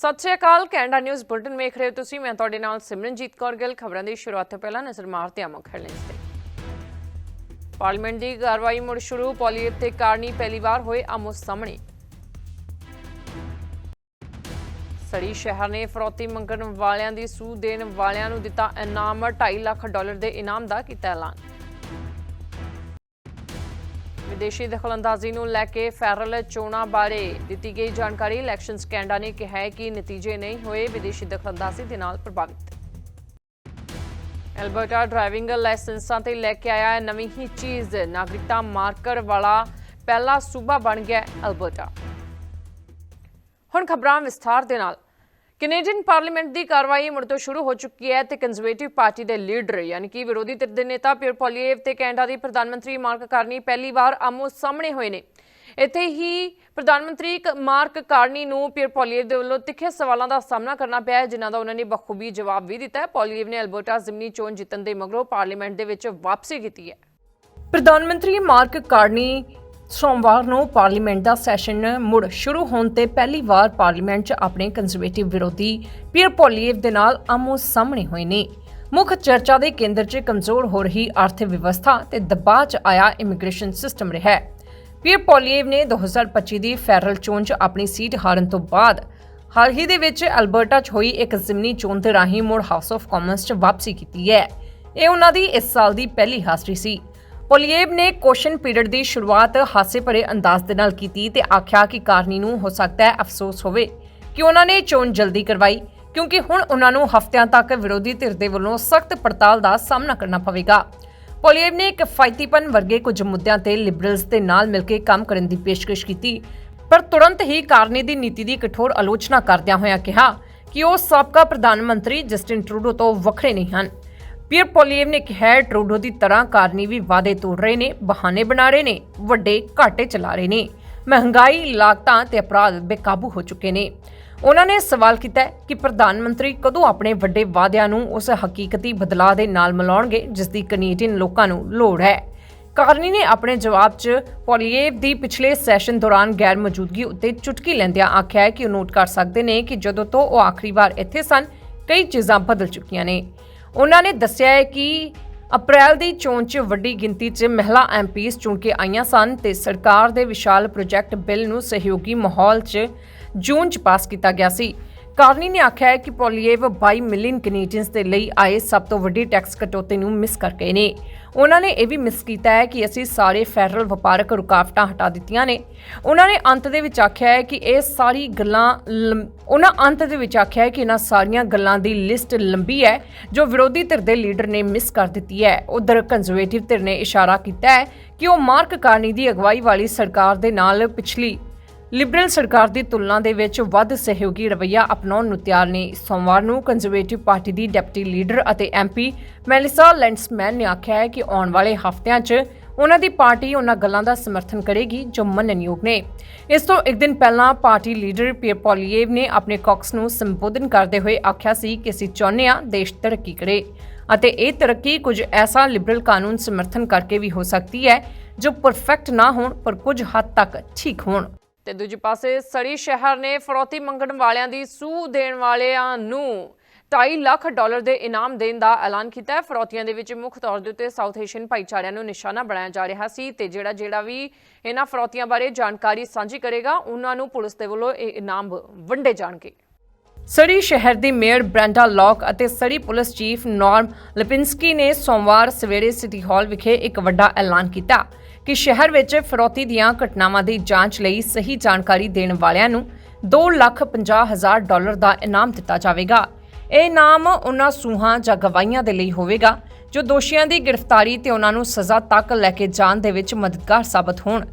Sat Sri Akal, Canada news bulletin ਵੇਖ ਰਹੇ ਹੋ ਤੁਸੀਂ। ਮੈਂ ਤੁਹਾਡੇ ਨਾਲ ਸਿਮਰਨਜੀਤ ਕੌਰ ਗਿੱਲ। ਖਬਰਾਂ ਦੀ ਸ਼ੁਰੂਆਤ ਤੋਂ ਪਹਿਲਾਂ ਨਜ਼ਰ ਮਾਰਦੇ ਹਾਂ ਮੁੱਖ ਹੈਡਲਾਈਨਸ ਤੇ। ਪਾਰਲੀਮੈਂਟ ਦੀ ਕਾਰਵਾਈ ਮੁੜ ਸ਼ੁਰੂ ਪੋਲੀਅਟ ਤੇ ਕਾਰਨੀ ਪਹਿਲੀ ਵਾਰ ਹੋਏ ਆਮੋ ਸਾਹਮਣੇ। ਸੜੀ ਸ਼ਹਿਰ ਨੇ ਫਰੋਤੀ ਮੰਗਣ ਵਾਲਿਆਂ ਦੀ ਸੂਹ ਦੇਣ ਵਾਲਿਆਂ ਨੂੰ ਦਿੱਤਾ ਇਨਾਮ। 2.5 ਲੱਖ ਡਾਲਰ ਦੇ ਇਨਾਮ ਦਾ ਕੀਤਾ ਐਲਾਨ। ਵਿਦੇਸ਼ੀ ਦਖਲਅੰਦਾਜ਼ੀ ਨੂੰ ਲੈ ਕੇ ਫੈਡਰਲ ਚੋਣਾਂ ਬਾਰੇ ਦਿੱਤੀ ਗਈ ਜਾਣਕਾਰੀ। ਇਲੈਕਸ਼ਨਸ ਕੈਨੇਡਾ ਨੇ ਕਿਹਾ ਹੈ ਕਿ ਨਤੀਜੇ ਨਹੀਂ ਹੋਏ, ਵਿਦੇਸ਼ੀ ਦਖਲਅੰਦਾਜ਼ੀ ਦੇ ਨਾਲ ਪ੍ਰਭਾਵਿਤ। ਐਲਬਰਟਾ, ਡਰਾਈਵਿੰਗ ਲਾਇਸੈਂਸਾਂ ਤੇ ਲੈ ਕੇ ਆਇਆ ਨਵੀਂ ਹੀ ਚੀਜ਼। ਨਾਗਰਿਕਤਾ ਮਾਰਕਰ ਵਾਲਾ ਪਹਿਲਾ ਸੂਬਾ ਬਣ ਗਿਆ ਹੈ ਐਲਬਰਟਾ। ਹੁਣ ਖਬਰਾਂ ਵਿਸਥਾਰ ਦੇ ਨਾਲ। ਕੈਨੇਡੀਅਨ ਪਾਰਲੀਮੈਂਟ ਦੀ ਕਾਰਵਾਈ ਮੁੜ ਤੋਂ ਸ਼ੁਰੂ ਹੋ ਚੁੱਕੀ ਹੈ ਤੇ ਕੰਜ਼ਰਵੇਟਿਵ ਪਾਰਟੀ ਦੇ ਲੀਡਰ, ਯਾਨੀ ਕਿ ਵਿਰੋਧੀ ਧਿਰ ਦੇ ਨੇਤਾ ਪਿਅਰ ਪੋਲੀਏਵ ਤੇ ਕੈਨੇਡਾ ਦੀ ਪ੍ਰਧਾਨ ਮੰਤਰੀ ਮਾਰਕ ਕਾਰਨੀ ਪਹਿਲੀ ਵਾਰ ਆਮੋ ਸਾਹਮਣੇ ਹੋਏ ਨੇ। ਇੱਥੇ ਹੀ ਪ੍ਰਧਾਨ ਮੰਤਰੀ ਮਾਰਕ ਕਾਰਨੀ ਨੂੰ ਪਿਅਰ ਪੋਲੀਏਵ ਦੇ ਵੱਲੋਂ ਤਿੱਖੇ ਸਵਾਲਾਂ ਦਾ ਸਾਹਮਣਾ ਕਰਨਾ ਪਿਆ ਜਿਨ੍ਹਾਂ ਦਾ ਉਹਨਾਂ ਨੇ ਬਖੂਬੀ ਜਵਾਬ ਵੀ ਦਿੱਤਾ ਹੈ। ਪੋਲੀਏਵ ਨੇ ਅਲਬਰਟਾ ਜ਼ਿਮਨੀ ਚੋਣ ਜਿੱਤਣ ਦੇ ਮਗਰੋਂ ਪਾਰਲੀਮੈਂਟ ਦੇ ਵਿੱਚ ਵਾਪਸੀ ਕੀਤੀ ਹੈ। ਪ੍ਰਧਾਨ ਮੰਤਰੀ ਮਾਰਕ ਕਾਰਨੀ ਸੋਮਵਾਰ ਨੂੰ ਪਾਰਲੀਮੈਂਟ ਦਾ ਸੈਸ਼ਨ ਮੁੜ ਸ਼ੁਰੂ ਹੋਣ ਤੇ ਪਹਿਲੀ ਵਾਰ ਪਾਰਲੀਮੈਂਟ 'ਚ ਆਪਣੇ ਕੰਜ਼ਰਵੇਟਿਵ ਵਿਰੋਧੀ ਪੀਅਰ ਪੋਲੀਏਵ ਦੇ ਨਾਲ ਆਮੋ ਸਾਹਮਣੇ ਹੋਏ ਨੇ। ਮੁੱਖ ਚਰਚਾ ਦੇ ਕੇਂਦਰ 'ਚ ਕਮਜ਼ੋਰ ਹੋ ਰਹੀ ਅਰਥ ਵਿਵਸਥਾ ਤੇ ਦਬਾਅ 'ਚ ਆਇਆ ਇਮੀਗ੍ਰੇਸ਼ਨ ਸਿਸਟਮ ਰਿਹਾ ਹੈ। ਪੀਅਰ ਪੋਲੀਏਵ ਨੇ 2025 ਦੀ ਫੈਡਰਲ ਚੋਣ 'ਚ ਆਪਣੀ ਸੀਟ ਹਾਰਨ ਤੋਂ ਬਾਅਦ ਹਾਲ ਹੀ ਦੇ ਵਿੱਚ ਅਲਬਰਟਾ 'ਚ ਹੋਈ ਇੱਕ ਜ਼ਿਮਨੀ ਚੋਣ ਦੇ ਰਾਹੀਂ ਮੁੜ ਹਾਊਸ ਆਫ ਕਾਮਨਸ 'ਚ ਵਾਪਸੀ ਕੀਤੀ ਹੈ। ਇਹ ਉਹਨਾਂ ਦੀ ਇਸ ਸਾਲ ਦੀ ਪਹਿਲੀ ਹਾਜ਼ਰੀ ਸੀ। ਪੋਲੀਏਬ ਨੇ ਕੁਐਸਚਨ ਪੀਰੀਅਡ ਦੀ ਸ਼ੁਰੂਆਤ ਹਾਸੇ ਭਰੇ ਅੰਦਾਜ਼ ਦੇ ਨਾਲ ਕੀਤੀ ਤੇ ਆਖਿਆ ਕਿ ਕਾਰਨੀ ਨੂੰ ਹੋ ਸਕਦਾ ਹੈ ਅਫਸੋਸ ਹੋਵੇ। ਕਿ ਉਹਨਾਂ ਨੇ ਚੋਣ ਜਲਦੀ ਕਰਵਾਈ, ਕਿਉਂਕਿ ਹੁਣ ਉਹਨਾਂ ਨੂੰ ਹਫ਼ਤਿਆਂ ਤੱਕ ਵਿਰੋਧੀ ਧਿਰ ਦੇ ਵੱਲੋਂ ਸਖਤ ਪੜਤਾਲ ਦਾ ਸਾਹਮਣਾ ਕਰਨਾ ਪਵੇਗਾ। ਪੋਲੀਏਬ ਨੇ ਕਿਫਾਇਤੀਪਨ ਵਰਗੇ ਕੁਝ ਮੁੱਦਿਆਂ ਤੇ ਲਿਬਰਲਸ ਦੇ ਨਾਲ ਮਿਲ ਕੇ ਕੰਮ ਕਰਨ ਦੀ ਪੇਸ਼ਕਸ਼ ਕੀਤੀ, ਪਰ ਤੁਰੰਤ ਹੀ ਕਾਰਨੀ ਦੀ ਨੀਤੀ ਦੀ ਕਠੋਰ ਆਲੋਚਨਾ ਕਰਦਿਆਂ ਹੋਇਆਂ ਕਿਹਾ ਕਿ ਉਹ ਸਾਬਕਾ ਪ੍ਰਧਾਨ ਮੰਤਰੀ ਜਸਟਿਨ ਟਰੂਡੋ ਤੋਂ ਵੱਖਰੇ ਨਹੀਂ ਹਨ। ਪੀਅਰ ਪੋਲੀਏਵ ਨੇ ਕਿਹਾ ਹੈ, ਟਰੂਡੋ ਦੀ ਤਰ੍ਹਾਂ ਕਾਰਨੀ ਵੀ ਵਾਅਦੇ ਤੋੜ ਰਹੇ ਨੇ ਬਹਾਨੇ ਬਣਾ ਰਹੇ ਨੇ ਵੱਡੇ ਘਾਟੇ ਚਲਾ ਰਹੇ ਨੇ। ਮਹਿੰਗਾਈ ਲਾਗਤਾਂ ਤੇ ਅਪਰਾਧ ਬੇਕਾਬੂ ਹੋ ਚੁੱਕੇ ਨੇ। ਉਹਨਾਂ ਨੇ ਸਵਾਲ ਕੀਤਾ ਕਿ ਪ੍ਰਧਾਨ ਮੰਤਰੀ ਕਦੋਂ ਆਪਣੇ ਵੱਡੇ ਵਾਅਦਿਆਂ ਨੂੰ ਉਸ ਹਕੀਕਤੀ ਬਦਲਾਅ ਦੇ ਨਾਲ ਮਿਲਾਉਣਗੇ ਜਿਸ ਦੀ ਕੈਨੇਡੀਅਨ ਲੋਕਾਂ ਨੂੰ ਲੋੜ ਹੈ। ਕਾਰਨੀ ਨੇ ਆਪਣੇ ਜਵਾਬ 'ਚ ਪੋਲੀਏਵ ਦੀ ਪਿਛਲੇ ਸੈਸ਼ਨ ਦੌਰਾਨ ਗੈਰ ਮੌਜੂਦਗੀ ਉੱਤੇ ਚੁਟਕੀ ਲੈਂਦਿਆਂ ਆਖਿਆ ਹੈ ਕਿ ਉਹ ਨੋਟ ਕਰ ਸਕਦੇ ਨੇ ਕਿ ਜਦੋਂ ਤੋਂ ਉਹ ਆਖਰੀ ਵਾਰ ਇੱਥੇ ਸਨ ਕਈ ਚੀਜ਼ਾਂ ਬਦਲ ਚੁੱਕੀਆਂ ਨੇ। ਉਹਨਾਂ ਨੇ ਦੱਸਿਆ ਹੈ ਕਿ ਅਪ੍ਰੈਲ ਦੀ ਚੋਣ 'ਚ ਵੱਡੀ ਗਿਣਤੀ 'ਚ ਮਹਿਲਾ ਐਮਪੀਸ ਚੁਣ ਕੇ ਆਈਆਂ ਸਨ ਤੇ ਸਰਕਾਰ ਦੇ ਵਿਸ਼ਾਲ ਪ੍ਰੋਜੈਕਟ ਬਿੱਲ ਨੂੰ ਸਹਿਯੋਗੀ ਮਾਹੌਲ 'ਚ ਜੂਨ 'ਚ ਪਾਸ ਕੀਤਾ ਗਿਆ ਸੀ। ਕਾਰਨੀ ਨੇ ਆਖਿਆ ਹੈ ਕਿ ਪੋਲੀਏਵ 22 ਮਿਲੀਅਨ ਕੈਨੇਡੀਅਨਸ ਦੇ ਲਈ ਆਏ ਸਭ ਤੋਂ ਵੱਡੀ ਟੈਕਸ ਕਟੌਤੀ ਨੂੰ ਮਿਸ ਕਰ ਗਏ ਨੇ। ਉਹਨਾਂ ਨੇ ਇਹ ਵੀ ਮਿਸ ਕੀਤਾ ਹੈ ਕਿ ਅਸੀਂ ਸਾਰੇ ਫੈਡਰਲ ਵਪਾਰਕ ਰੁਕਾਵਟਾਂ ਹਟਾ ਦਿੱਤੀਆਂ ਨੇ। ਉਹਨਾਂ ਨੇ ਅੰਤ ਦੇ ਵਿੱਚ ਆਖਿਆ ਹੈ ਕਿ ਇਹ ਸਾਰੀ ਗੱਲਾਂ ਲੰ- ਉਹਨਾਂ ਅੰਤ ਦੇ ਵਿੱਚ ਆਖਿਆ ਹੈ ਕਿ ਇਹਨਾਂ ਸਾਰੀਆਂ ਗੱਲਾਂ ਦੀ ਲਿਸਟ ਲੰਬੀ ਹੈ, ਜੋ ਵਿਰੋਧੀ ਧਿਰ ਦੇ ਲੀਡਰ ਨੇ ਮਿਸ ਕਰ ਦਿੱਤੀ ਹੈ। ਉਧਰ ਕੰਜ਼ਰਵੇਟਿਵ ਧਿਰ ਨੇ ਇਸ਼ਾਰਾ ਕੀਤਾ ਹੈ ਕਿ ਉਹ ਮਾਰਕ ਕਾਰਨੀ ਦੀ ਅਗਵਾਈ ਵਾਲੀ ਸਰਕਾਰ ਦੇ ਨਾਲ ਪਿਛਲੀ ਲਿਬਰਲ ਸਰਕਾਰ ਦੀ ਤੁਲਨਾ ਦੇ ਵਿੱਚ ਵੱਧ ਸਹਿਯੋਗੀ ਰਵੱਈਆ ਅਪਣਾਉਣ ਨੂੰ ਤਿਆਰ ਨੇ। ਸੋਮਵਾਰ ਨੂੰ ਕੰਜ਼ਰਵੇਟਿਵ ਪਾਰਟੀ ਦੀ ਡਿਪਟੀ ਲੀਡਰ ਅਤੇ ਐਮਪੀ ਮੈਲਿਸਾ ਲੈਂਡਸਮੈਨ ਨੇ ਆਖਿਆ ਹੈ ਕਿ ਆਉਣ ਵਾਲੇ ਹਫ਼ਤਿਆਂ 'ਚ ਉਹਨਾਂ ਦੀ ਪਾਰਟੀ ਉਹਨਾਂ ਗੱਲਾਂ ਦਾ ਸਮਰਥਨ ਕਰੇਗੀ ਜੋ ਮੰਨਣਯੋਗ ਨੇ। ਇਸ ਤੋਂ ਇੱਕ ਦਿਨ ਪਹਿਲਾਂ ਪਾਰਟੀ ਲੀਡਰ ਪੀਅਰ ਪੋਲੀਏਵ ਨੇ ਆਪਣੇ ਕੌਕਸ ਨੂੰ ਸੰਬੋਧਨ ਕਰਦੇ ਹੋਏ ਆਖਿਆ ਸੀ ਕਿ ਅਸੀਂ ਚਾਹੁੰਦੇ ਹਾਂ ਦੇਸ਼ ਤਰੱਕੀ ਕਰੇ ਅਤੇ ਇਹ ਤਰੱਕੀ ਕੁਝ ਐਸਾ ਲਿਬਰਲ ਕਾਨੂੰਨ ਸਮਰਥਨ ਕਰਕੇ ਵੀ ਹੋ ਸਕਦੀ ਹੈ ਜੋ ਪਰਫੈਕਟ ਨਾ ਹੋਣ ਪਰ ਕੁਝ ਹੱਦ ਤੱਕ ਠੀਕ ਹੋਣ। ਤੇ ਦੂਜੇ ਪਾਸੇ ਸੜੀ ਸ਼ਹਿਰ ਨੇ ਫਰੋਤੀ ਮੰਗਣ ਵਾਲਿਆਂ ਦੀ ਸੂਹ ਦੇਣ ਵਾਲਿਆਂ ਨੂੰ 2.5 ਲੱਖ ਡਾਲਰ ਦੇ ਇਨਾਮ ਦੇਣ ਦਾ ਐਲਾਨ ਕੀਤਾ ਹੈ। ਫਰੋਤੀਆਂ ਦੇ ਵਿੱਚ ਮੁੱਖ ਤੌਰ ਦੇ ਉੱਤੇ ਸਾਊਥ ਏਸ਼ੀਅਨ ਭਾਈਚਾਰਿਆਂ ਨੂੰ ਨਿਸ਼ਾਨਾ ਬਣਾਇਆ ਜਾ ਰਿਹਾ ਸੀ ਤੇ ਜਿਹੜਾ ਜਿਹੜਾ ਵੀ ਇਹਨਾਂ ਫਰੋਤੀਆਂ ਬਾਰੇ ਜਾਣਕਾਰੀ ਸਾਂਝੀ ਕਰੇਗਾ, ਉਹਨਾਂ ਨੂੰ ਪੁਲਿਸ ਦੇ ਵੱਲੋਂ ਇਹ ਇਨਾਮ ਵੰਡੇ ਜਾਣਗੇ। ਸੜੀ ਸ਼ਹਿਰ ਦੀ ਮੇਅਰ ਬ੍ਰੈਂਡਾ ਲੌਕ ਅਤੇ ਸੜੀ ਪੁਲਿਸ ਚੀਫ ਨਾਰਮ ਲਿਪਿੰਸਕੀ ਨੇ ਸੋਮਵਾਰ ਸਵੇਰੇ ਸਿਟੀ ਹਾਲ ਵਿਖੇ ਇੱਕ ਵੱਡਾ ਐਲਾਨ ਕੀਤਾ। ਕਿ ਸ਼ਹਿਰ ਵਿੱਚ ਫਰੋਤੀ ਦੀਆਂ ਘਟਨਾਵਾਂ ਦੀ ਜਾਂਚ ਲਈ ਸਹੀ ਜਾਣਕਾਰੀ ਦੇਣ ਵਾਲਿਆਂ ਨੂੰ 2 ਲੱਖ 50 ਹਜ਼ਾਰ ਡਾਲਰ ਦਾ ਇਨਾਮ ਦਿੱਤਾ ਜਾਵੇਗਾ। ਇਹ ਇਨਾਮ ਉਹਨਾਂ ਸੂਹਾਂ ਜਾਂ ਗਵਾਹੀਆਂ ਦੇ ਲਈ ਹੋਵੇਗਾ, ਜੋ ਦੋਸ਼ੀਆਂ ਦੀ ਗ੍ਰਿਫਤਾਰੀ ਤੇ ਉਹਨਾਂ ਨੂੰ ਸਜ਼ਾ ਤੱਕ ਲੈ ਕੇ ਜਾਣ ਦੇ ਵਿੱਚ ਮਦਦਗਾਰ ਸਾਬਤ ਹੋਣ।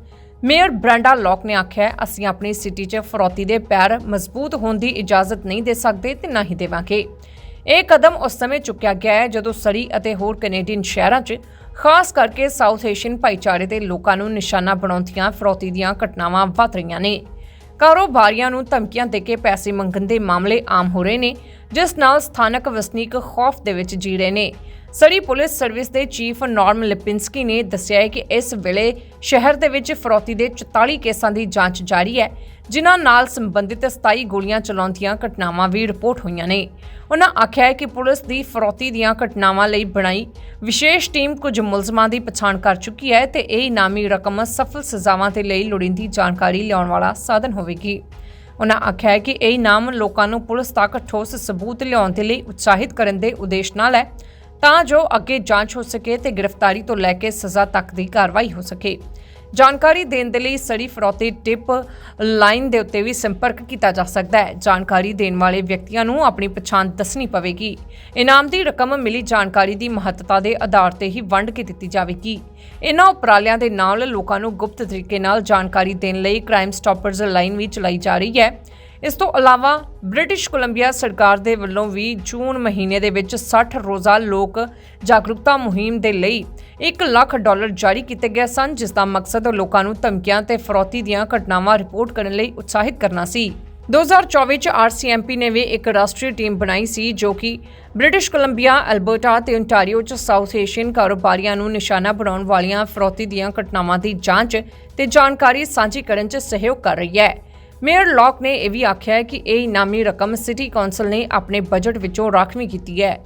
ਮੇਅਰ ਬ੍ਰੈਂਡਾ ਲੌਕ ਨੇ ਆਖਿਆ, ਅਸੀਂ ਆਪਣੀ ਸਿਟੀ 'ਚ ਫਰੋਤੀ ਦੇ ਪੈਰ ਮਜ਼ਬੂਤ ਹੋਣ ਦੀ ਇਜਾਜ਼ਤ ਨਹੀਂ ਦੇ ਸਕਦੇ ਤੇ ਨਾ ਹੀ ਦੇਵਾਂਗੇ। ਇਹ ਕਦਮ ਉਸ ਸਮੇਂ ਚੁੱਕਿਆ ਗਿਆ ਹੈ ਜਦੋਂ ਸਰੀ ਅਤੇ ਹੋਰ ਕੈਨੇਡੀਅਨ ਸ਼ਹਿਰਾਂ 'ਚ, ਖਾਸ ਕਰਕੇ ਸਾਊਥ ਏਸ਼ੀਅਨ ਭਾਈਚਾਰੇ ਦੇ ਲੋਕਾਂ ਨੂੰ ਨਿਸ਼ਾਨਾ ਬਣਾਉਂਦੀਆਂ ਫਰੋਤੀ ਦੀਆਂ ਘਟਨਾਵਾਂ ਵੱਧ ਰਹੀਆਂ ਨੇ। ਕਾਰੋਬਾਰੀਆਂ ਨੂੰ ਧਮਕੀਆਂ ਦੇ ਕੇ ਪੈਸੇ ਮੰਗਣ ਦੇ ਮਾਮਲੇ ਆਮ ਹੋ ਰਹੇ ਨੇ, ਜਿਸ ਨਾਲ ਸਥਾਨਕ ਵਸਨੀਕ ਖੌਫ ਦੇ ਵਿੱਚ ਜੀ ਰਹੇ ਨੇ। ਸੜੀ ਪੁਲਿਸ ਸਰਵਿਸ ਦੇ ਚੀਫ ਨਾਰਮ ਲਿਪਿੰਸਕੀ ਨੇ ਦੱਸਿਆ ਹੈ ਕਿ ਇਸ ਵੇਲੇ ਸ਼ਹਿਰ ਦੇ ਵਿੱਚ ਫਰੋਤੀ ਦੇ 44 ਕੇਸਾਂ ਦੀ ਜਾਂਚ ਜਾਰੀ ਹੈ ਜਿਨ੍ਹਾਂ ਨਾਲ ਸੰਬੰਧਿਤ 27 ਗੋਲੀਆਂ ਚਲਾਉਣ ਦੀਆਂ ਘਟਨਾਵਾਂ ਵੀ ਰਿਪੋਰਟ ਹੋਈਆਂ ਨੇ। ਉਹਨਾਂ ਆਖਿਆ ਹੈ ਕਿ ਪੁਲਿਸ ਦੀ ਫਰੌਤੀ ਦੀਆਂ ਘਟਨਾਵਾਂ ਲਈ ਬਣਾਈ ਵਿਸ਼ੇਸ਼ ਟੀਮ ਕੁਝ ਮੁਲਜ਼ਮਾਂ ਦੀ ਪਛਾਣ ਕਰ ਚੁੱਕੀ ਹੈ ਤੇ ਇਹ ਇਨਾਮੀ ਰਕਮ ਸਫਲ ਸਜ਼ਾਵਾਂ ਦੇ ਲਈ ਲੋੜੀਂਦੀ ਜਾਣਕਾਰੀ ਲਿਆਉਣ ਵਾਲਾ ਸਾਧਨ ਹੋਵੇਗੀ। ਉਹਨਾਂ ਆਖਿਆ ਹੈ ਕਿ ਇਹ ਇਨਾਮ ਲੋਕਾਂ ਨੂੰ ਪੁਲਿਸ ਤੱਕ ਠੋਸ ਸਬੂਤ ਲਿਆਉਣ ਦੇ ਲਈ ਉਤਸ਼ਾਹਿਤ ਕਰਨ ਦੇ ਉਦੇਸ਼ ਨਾਲ ਹੈ, ਤਾਂ ਜੋ ਅੱਗੇ ਜਾਂਚ ਹੋ ਸਕੇ ਤੇ ਗ੍ਰਿਫਤਾਰੀ ਤੋਂ ਲੈ ਕੇ ਸਜ਼ਾ ਤੱਕ ਦੀ ਕਾਰਵਾਈ ਹੋ ਸਕੇ। ਜਾਣਕਾਰੀ ਦੇਣ ਦੇ ਲਈ ਸੜੀ ਫਰੌਤੀ ਟਿਪ ਲਾਈਨ ਦੇ ਉੱਤੇ ਵੀ ਸੰਪਰਕ ਕੀਤਾ ਜਾ ਸਕਦਾ ਹੈ। ਜਾਣਕਾਰੀ ਦੇਣ ਵਾਲੇ ਵਿਅਕਤੀਆਂ ਨੂੰ ਆਪਣੀ ਪਛਾਣ ਦੱਸਣੀ ਪਵੇਗੀ। ਇਨਾਮ ਦੀ ਰਕਮ ਮਿਲੀ ਜਾਣਕਾਰੀ ਦੀ ਮਹੱਤਤਾ ਦੇ ਆਧਾਰ ਤੇ ਹੀ ਵੰਡ ਕੇ ਦਿੱਤੀ ਜਾਵੇਗੀ। ਇਨ੍ਹਾਂ ਉਪਰਾਲਿਆਂ ਦੇ ਨਾਲ ਲੋਕਾਂ ਨੂੰ ਗੁਪਤ ਤਰੀਕੇ ਨਾਲ ਜਾਣਕਾਰੀ ਦੇਣ ਲਈ ਕ੍ਰਾਈਮ ਸਟਾਪਰਜ਼ ਲਾਈਨ ਵੀ ਚਲਾਈ ਜਾ ਰਹੀ ਹੈ। ਇਸ ਤੋਂ ਇਲਾਵਾ ਬ੍ਰਿਟਿਸ਼ ਕੋਲੰਬੀਆ ਸਰਕਾਰ ਦੇ ਵੱਲੋਂ ਵੀ ਜੂਨ ਮਹੀਨੇ ਦੇ ਵਿੱਚ 60 ਰੋਜ਼ਾ ਲੋਕ ਜਾਗਰੂਕਤਾ ਮੁਹਿੰਮ ਦੇ ਲਈ 1 ਲੱਖ ਡਾਲਰ ਜਾਰੀ ਕੀਤੇ ਗਏ ਸਨ, ਜਿਸ ਦਾ ਮਕਸਦ ਲੋਕਾਂ ਨੂੰ ਧਮਕੀਆਂ ਤੇ ਫਰੌਤੀ ਦੀਆਂ ਘਟਨਾਵਾਂ ਰਿਪੋਰਟ ਕਰਨ ਲਈ ਉਤਸ਼ਾਹਿਤ ਕਰਨਾ ਸੀ। 2024 ਚ ਆਰਸੀਐਮਪੀ ਨੇ ਵੀ ਇੱਕ ਰਾਸ਼ਟਰੀ ਟੀਮ ਬਣਾਈ ਸੀ, ਜੋ ਕਿ ਬ੍ਰਿਟਿਸ਼ ਕੋਲੰਬੀਆ ਐਲਬਰਟਾ ਤੇ ਓਨਟਾਰੀਓ ਚ ਸਾਊਥ ਏਸ਼ੀਅਨ ਕਾਰੋਬਾਰੀਆਂ ਨੂੰ ਨਿਸ਼ਾਨਾ ਬਣਾਉਣ ਵਾਲੀਆਂ ਫਰੋਤੀ ਦੀਆਂ ਘਟਨਾਵਾਂ ਦੀ ਜਾਂਚ ਤੇ ਜਾਣਕਾਰੀ ਸਾਂਝੀ ਕਰਨ ਚ ਸਹਿਯੋਗ ਕਰ ਰਹੀ ਹੈ। ਮੇਅਰ ਲੌਕ ਨੇ ਇਹ ਵੀ ਆਖਿਆ ਹੈ ਕਿ ਇਹ ਇਨਾਮੀ ਰਕਮ ਸਿਟੀ ਕੌਂਸਲ ਨੇ ਆਪਣੇ ਬਜਟ ਵਿੱਚੋਂ ਰਾਖਵੀਂ ਕੀਤੀ ਹੈ।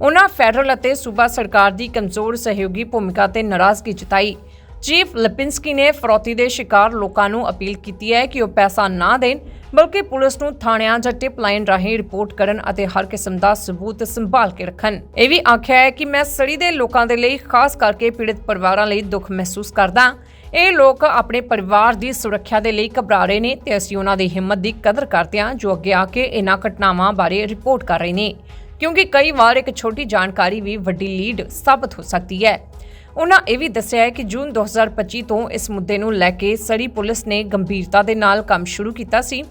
ਉਹਨਾਂ ਫੈਡਰਲ ਅਤੇ ਸੂਬਾ ਸਰਕਾਰ ਦੀ ਕਮਜ਼ੋਰ ਸਹਿਯੋਗੀ ਭੂਮਿਕਾ ਤੇ ਨਾਰਾਜ਼ਗੀ ਜਤਾਈ। ਚੀਫ ਲਿਪਿੰਸਕੀ ਨੇ ਫਰੌਤੀ ਦੇ ਸ਼ਿਕਾਰ ਲੋਕਾਂ ਨੂੰ ਅਪੀਲ ਕੀਤੀ ਹੈ ਕਿ ਉਹ ਪੈਸਾ ਨਾ ਦੇਣ, ਬਲਕਿ ਪੁਲਿਸ ਨੂੰ ਥਾਣਿਆਂ ਜਾਂ ਟਿਪ ਲਾਈਨ ਰਾਹੀਂ ਰਿਪੋਰਟ ਕਰਨ ਅਤੇ ਹਰ ਕਿਸਮ ਦਾ ਸਬੂਤ ਸੰਭਾਲ ਕੇ ਰੱਖਣ। ਇਹ ਵੀ ਆਖਿਆ ਹੈ ਕਿ ਮੈਂ ਸੜੀ ਦੇ ਲੋਕਾਂ ਦੇ ਲਈ, ਖਾਸ ਕਰਕੇ ਪੀੜਤ ਪਰਿਵਾਰਾਂ ਲਈ ਦੁੱਖ ਮਹਿਸੂਸ ਕਰਦਾ ਇਹ ਲੋਕ ਆਪਣੇ ਪਰਿਵਾਰ ਦੀ ਸੁਰੱਖਿਆ ਦੇ ਲਈ ਘਬਰਾ ਰਹੇ ਨੇ ਤੇ ਅਸੀਂ ਉਹਨਾਂ ਦੀ ਹਿੰਮਤ ਦੀ ਕਦਰ ਕਰਦੇ ਹਾਂ, ਜੋ ਅੱਗੇ ਆ ਕੇ ਇਹਨਾਂ ਘਟਨਾਵਾਂ ਬਾਰੇ ਰਿਪੋਰਟ ਕਰ ਰਹੇ ਨੇ। ਕਿਉਂਕਿ ਕਈ ਵਾਰ ਇੱਕ ਛੋਟੀ ਜਾਣਕਾਰੀ ਵੀ ਵੱਡੀ ਲੀਡ ਸਾਬਤ ਹੋ ਸਕਦੀ ਹੈ। ਉਹਨਾਂ ਇਹ ਵੀ ਦੱਸਿਆ ਹੈ ਕਿ ਜੂਨ 2025 ਤੋਂ ਇਸ ਮੁੱਦੇ ਨੂੰ ਲੈ ਕੇ ਸੜੀ ਪੁਲਿਸ ਨੇ ਗੰਭੀਰਤਾ ਦੇ ਨਾਲ ਕੰਮ ਸ਼ੁਰੂ ਕੀਤਾ ਸੀ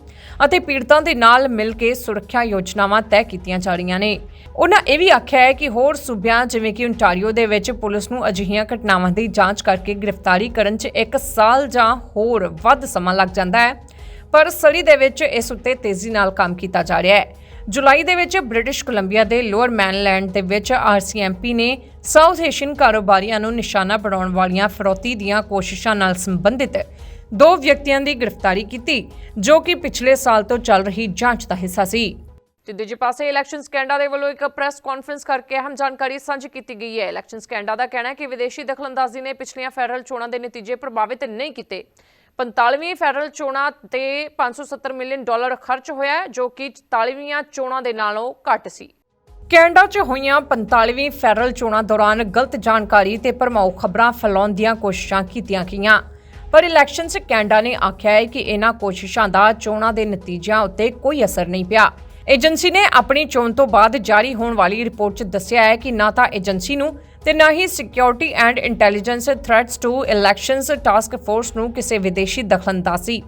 ਅਤੇ ਪੀੜਤਾਂ ਦੇ ਨਾਲ ਮਿਲ ਕੇ ਸੁਰੱਖਿਆ ਯੋਜਨਾਵਾਂ ਤੈਅ ਕੀਤੀਆਂ ਜਾ ਰਹੀਆਂ ਨੇ। ਉਹਨਾਂ ਇਹ ਵੀ ਆਖਿਆ ਹੈ ਕਿ ਹੋਰ ਸੂਬਿਆਂ ਜਿਵੇਂ ਕਿ ਓਨਟਾਰੀਓ ਦੇ ਵਿੱਚ ਪੁਲਿਸ ਨੂੰ ਅਜਿਹੀਆਂ ਘਟਨਾਵਾਂ ਦੀ ਜਾਂਚ ਕਰਕੇ ਗ੍ਰਿਫਤਾਰੀ ਕਰਨ 'ਚ ਇੱਕ ਸਾਲ ਜਾਂ ਹੋਰ ਵੱਧ ਸਮਾਂ ਲੱਗ ਜਾਂਦਾ ਹੈ। ਪਰ ਸੜੀ ਦੇ ਵਿੱਚ ਇਸ ਉੱਤੇ ਤੇਜ਼ੀ ਨਾਲ ਕੰਮ ਕੀਤਾ ਜਾ ਰਿਹਾ ਹੈ। ਜੁਲਾਈ ਦੇ ਵਿੱਚ ਬ੍ਰਿਟਿਸ਼ ਕੋਲੰਬੀਆ ਦੇ ਲੋਅਰ ਮੈਨਲੈਂਡ ਦੇ ਵਿੱਚ ਆਰਸੀਐਮਪੀ ਨੇ ਸਾਊਥ ਏਸ਼ੀਅਨ ਕਾਰੋਬਾਰੀਆਂ ਨੂੰ ਨਿਸ਼ਾਨਾ ਬਣਾਉਣ ਵਾਲੀਆਂ ਫਰੋਤੀ ਦੀਆਂ ਕੋਸ਼ਿਸ਼ਾਂ ਨਾਲ ਸੰਬੰਧਿਤ ਦੋ ਵਿਅਕਤੀਆਂ ਦੀ ਗ੍ਰਿਫਤਾਰੀ ਕੀਤੀ, ਜੋ ਕਿ ਪਿਛਲੇ ਸਾਲ ਤੋਂ ਚੱਲ ਰਹੀ ਜਾਂਚ ਦਾ ਹਿੱਸਾ ਸੀ। ਤੇ ਦੂਜੇ ਪਾਸੇ ਇਲੈਕਸ਼ਨਸ ਕੈਨੇਡਾ ਦੇ ਵੱਲੋਂ ਇੱਕ ਪ੍ਰੈਸ ਕਾਨਫਰੰਸ ਕਰਕੇ ਅਹਿਮ ਜਾਣਕਾਰੀ ਸਾਂਝੀ ਕੀਤੀ ਗਈ ਹੈ। ਇਲੈਕਸ਼ਨਸ ਕੈਨੇਡਾ ਦਾ ਕਹਿਣਾ ਹੈ ਕਿ ਵਿਦੇਸ਼ੀ ਦਖਲਅੰਦਾਜ਼ੀ ਨੇ ਪਿਛਲੀਆਂ ਫੈਡਰਲ ਚੋਣਾਂ ਦੇ ਨਤੀਜੇ ਪ੍ਰਭਾਵਿਤ ਨਹੀਂ ਕੀਤੇ। 45ਵੀਂ ਫੈਡਰਲ ਚੋਣਾਂ ਤੇ 570 ਮਿਲੀਅਨ ਡਾਲਰ ਖਰਚ ਹੋਇਆ ਜੋ ਕਿ 44ਵੀਆਂ ਚੋਣਾਂ ਦੇ ਨਾਲੋਂ ਘੱਟ ਸੀ। ਕੈਨੇਡਾ 'ਚ ਹੋਈਆਂ 45ਵੀਂ ਫੈਡਰਲ ਚੋਣਾਂ ਦੌਰਾਨ ਗਲਤ ਜਾਣਕਾਰੀ ਤੇ ਭਰਮਾਊ ਖਬਰਾਂ ਫੈਲਾਉਣ ਦੀਆਂ ਕੋਸ਼ਿਸ਼ਾਂ ਕੀਤੀਆਂ ਗਈਆਂ। ਪਰ ਇਲੈਕਸ਼ਨਸ ਕੈਨੇਡਾ ਨੇ ਆਖਿਆ ਹੈ ਕਿ ਇਹਨਾਂ ਕੋਸ਼ਿਸ਼ਾਂ ਦਾ ਚੋਣਾਂ ਦੇ ਨਤੀਜਿਆਂ ਉੱਤੇ ਕੋਈ ਅਸਰ ਨਹੀਂ ਪਿਆ। ਏਜੰਸੀ ਨੇ ਆਪਣੀ ਚੋਣ ਤੋਂ ਬਾਅਦ ਜਾਰੀ ਹੋਣ ਵਾਲੀ ਰਿਪੋਰਟ 'ਚ ਦੱਸਿਆ ਹੈ ਕਿ ਨਾ ਤਾਂ ਏਜੰਸੀ ਨੂੰ ਤੇ ਨਾ ਹੀ security and intelligence threats to elections task force ਨੂੰ ਕਿਸੇ ਵਿਦੇਸ਼ੀ ਦਖਲਅੰਦਾਜ਼ੀ,